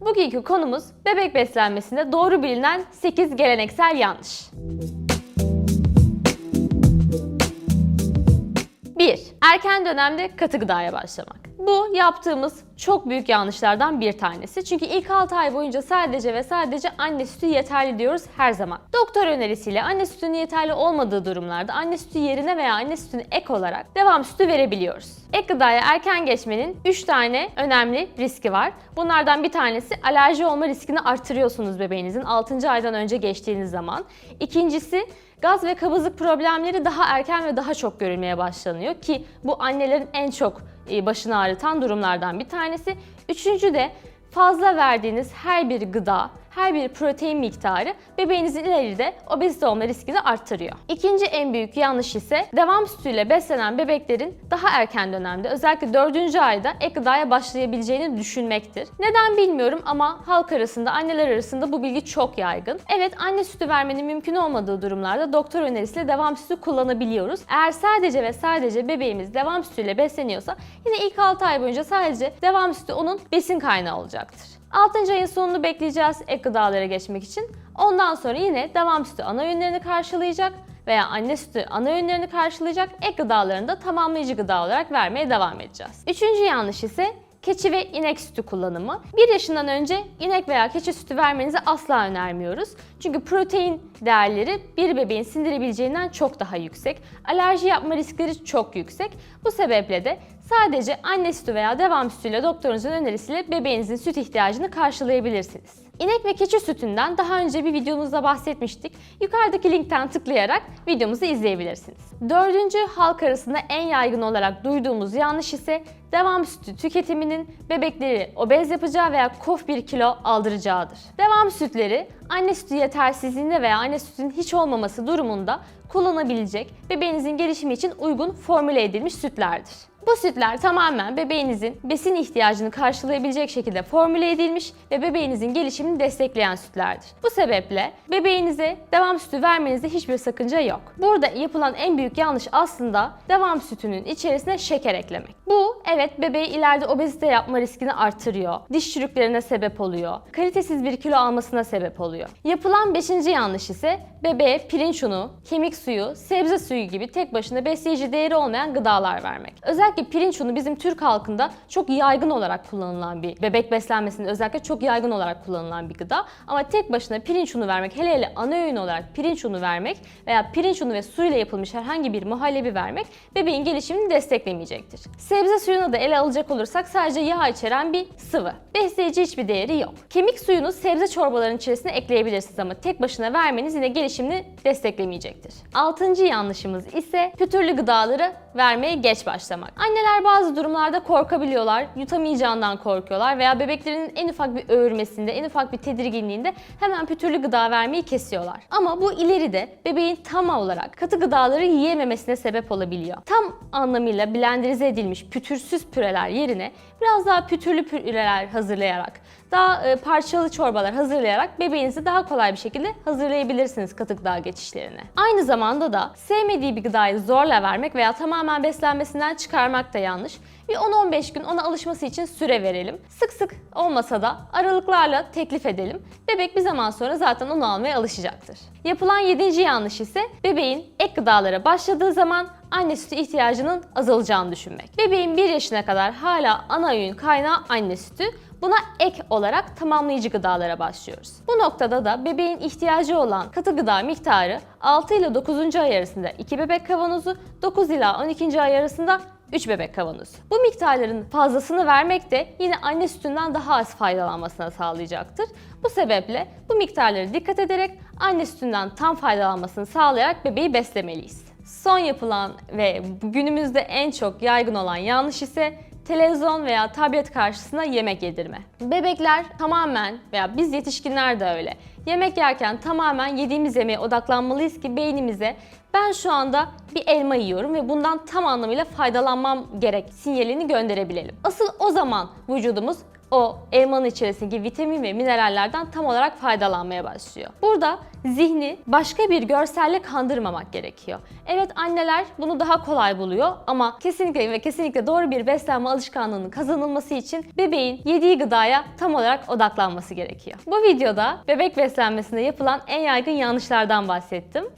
Bugünkü konumuz bebek beslenmesinde doğru bilinen 8 geleneksel yanlış. Erken dönemde katı gıdaya başlamak. Bu yaptığımız çok büyük yanlışlardan bir tanesi. Çünkü ilk 6 ay boyunca sadece ve sadece anne sütü yeterli diyoruz her zaman. Doktor önerisiyle anne sütünün yeterli olmadığı durumlarda anne sütü yerine veya anne sütüne ek olarak devam sütü verebiliyoruz. Ek gıdaya erken geçmenin 3 tane önemli riski var. Bunlardan bir tanesi alerji olma riskini artırıyorsunuz bebeğinizin 6. aydan önce geçtiğiniz zaman. İkincisi Gaz ve kabızlık problemleri daha erken ve daha çok görülmeye başlanıyor ki bu annelerin en çok e, başını ağrıtan durumlardan bir tanesi. Üçüncü de fazla verdiğiniz her bir gıda, her bir protein miktarı bebeğinizin ileride obezite olma riskini arttırıyor. İkinci en büyük yanlış ise devam sütüyle beslenen bebeklerin daha erken dönemde özellikle 4. ayda ek gıdaya başlayabileceğini düşünmektir. Neden bilmiyorum ama halk arasında, anneler arasında bu bilgi çok yaygın. Evet anne sütü vermenin mümkün olmadığı durumlarda doktor önerisiyle devam sütü kullanabiliyoruz. Eğer sadece ve sadece bebeğimiz devam sütüyle besleniyorsa yine ilk 6 ay boyunca sadece devam sütü onun besin kaynağı olacaktır. 6. ayın sonunu bekleyeceğiz ek gıdalara geçmek için. Ondan sonra yine devam sütü ana öğünlerini karşılayacak veya anne sütü ana öğünlerini karşılayacak ek gıdalarını da tamamlayıcı gıda olarak vermeye devam edeceğiz. Üçüncü yanlış ise keçi ve inek sütü kullanımı. 1 yaşından önce inek veya keçi sütü vermenizi asla önermiyoruz. Çünkü protein değerleri bir bebeğin sindirebileceğinden çok daha yüksek. Alerji yapma riskleri çok yüksek. Bu sebeple de sadece anne sütü veya devam sütüyle doktorunuzun önerisiyle bebeğinizin süt ihtiyacını karşılayabilirsiniz. İnek ve keçi sütünden daha önce bir videomuzda bahsetmiştik. Yukarıdaki linkten tıklayarak videomuzu izleyebilirsiniz. Dördüncü halk arasında en yaygın olarak duyduğumuz yanlış ise devam sütü tüketiminin bebekleri obez yapacağı veya kof bir kilo aldıracağıdır. Devam sütleri anne sütü yetersizliğinde veya anne sütünün hiç olmaması durumunda kullanabilecek bebeğinizin gelişimi için uygun formüle edilmiş sütlerdir. Bu sütler tamamen bebeğinizin besin ihtiyacını karşılayabilecek şekilde formüle edilmiş ve bebeğinizin gelişimini destekleyen sütlerdir. Bu sebeple bebeğinize devam sütü vermenizde hiçbir sakınca yok. Burada yapılan en büyük yanlış aslında devam sütünün içerisine şeker eklemek. Bu evet bebeği ileride obezite yapma riskini artırıyor, diş çürüklerine sebep oluyor, kalitesiz bir kilo almasına sebep oluyor. Yapılan beşinci yanlış ise bebeğe pirinç unu, kemik suyu, sebze suyu gibi tek başına besleyici değeri olmayan gıdalar vermek. Özellikle pirinç unu bizim Türk halkında çok yaygın olarak kullanılan bir bebek beslenmesinde özellikle çok yaygın olarak kullanılan bir gıda. Ama tek başına pirinç unu vermek hele hele ana öğün olarak pirinç unu vermek veya pirinç unu ve suyla yapılmış herhangi bir muhallebi vermek bebeğin gelişimini desteklemeyecektir. Sebze suyunu da ele alacak olursak sadece yağ içeren bir sıvı. Besleyici hiçbir değeri yok. Kemik suyunu sebze çorbalarının içerisine ekleyebilirsiniz ama tek başına vermeniz yine gelişimini desteklemeyecektir. Altıncı yanlışımız ise pütürlü gıdaları vermeye geç başlamak. Anneler bazı durumlarda korkabiliyorlar, yutamayacağından korkuyorlar veya bebeklerinin en ufak bir öğürmesinde, en ufak bir tedirginliğinde hemen pütürlü gıda vermeyi kesiyorlar. Ama bu ileride bebeğin tam olarak katı gıdaları yiyememesine sebep olabiliyor. Tam anlamıyla blenderize edilmiş pütürsüz püreler yerine biraz daha pütürlü püreler hazırlayarak, daha e, parçalı çorbalar hazırlayarak bebeğinizi daha kolay bir şekilde hazırlayabilirsiniz katı gıda geçişlerine. Aynı zamanda da sevmediği bir gıdayı zorla vermek veya tamamen beslenmesinden çıkarmak da yanlış. Bir 10-15 gün ona alışması için süre verelim. Sık sık olmasa da aralıklarla teklif edelim. Bebek bir zaman sonra zaten onu almaya alışacaktır. Yapılan 7. yanlış ise bebeğin ek gıdalara başladığı zaman anne sütü ihtiyacının azalacağını düşünmek. Bebeğin 1 yaşına kadar hala ana öğün kaynağı anne sütü. Buna ek olarak tamamlayıcı gıdalara başlıyoruz. Bu noktada da bebeğin ihtiyacı olan katı gıda miktarı 6 ile 9. ay arasında 2 bebek kavanozu, 9 ila 12. ay arasında 3 bebek kavanozu. Bu miktarların fazlasını vermek de yine anne sütünden daha az faydalanmasına sağlayacaktır. Bu sebeple bu miktarları dikkat ederek anne sütünden tam faydalanmasını sağlayarak bebeği beslemeliyiz. Son yapılan ve günümüzde en çok yaygın olan yanlış ise televizyon veya tablet karşısında yemek yedirme. Bebekler tamamen veya biz yetişkinler de öyle. Yemek yerken tamamen yediğimiz yemeğe odaklanmalıyız ki beynimize ben şu anda bir elma yiyorum ve bundan tam anlamıyla faydalanmam gerek sinyalini gönderebilelim. Asıl o zaman vücudumuz o elmanın içerisindeki vitamin ve minerallerden tam olarak faydalanmaya başlıyor. Burada zihni başka bir görselle kandırmamak gerekiyor. Evet anneler bunu daha kolay buluyor ama kesinlikle ve kesinlikle doğru bir beslenme alışkanlığının kazanılması için bebeğin yediği gıdaya tam olarak odaklanması gerekiyor. Bu videoda bebek beslenmesinde yapılan en yaygın yanlışlardan bahsettim.